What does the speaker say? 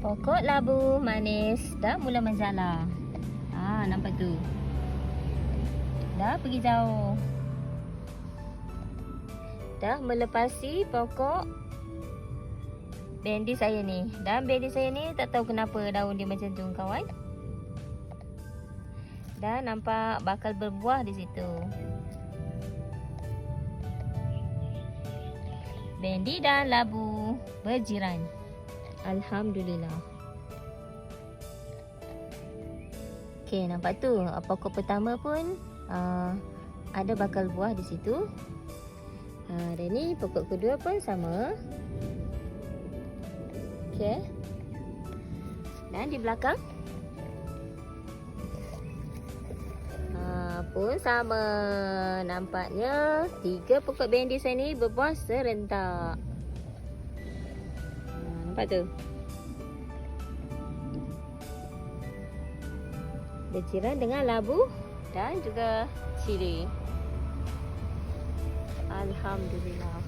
Pokok labu manis dah mula menjala. Ah, nampak tu. Dah pergi jauh. Dah melepasi pokok bendi saya ni. Dan bendi saya ni tak tahu kenapa daun dia macam tu kawan. Dah nampak bakal berbuah di situ. Bendi dan labu berjiran. Alhamdulillah. Okey, nampak tu. Pokok pertama pun uh, ada bakal buah di situ. Uh, dan ni pokok kedua pun sama. Okey. Dan di belakang uh, pun sama. Nampaknya tiga pokok bendi saya ni berbuah serentak. Nampak tu? berjiran dengan labu dan juga cili. Alhamdulillah.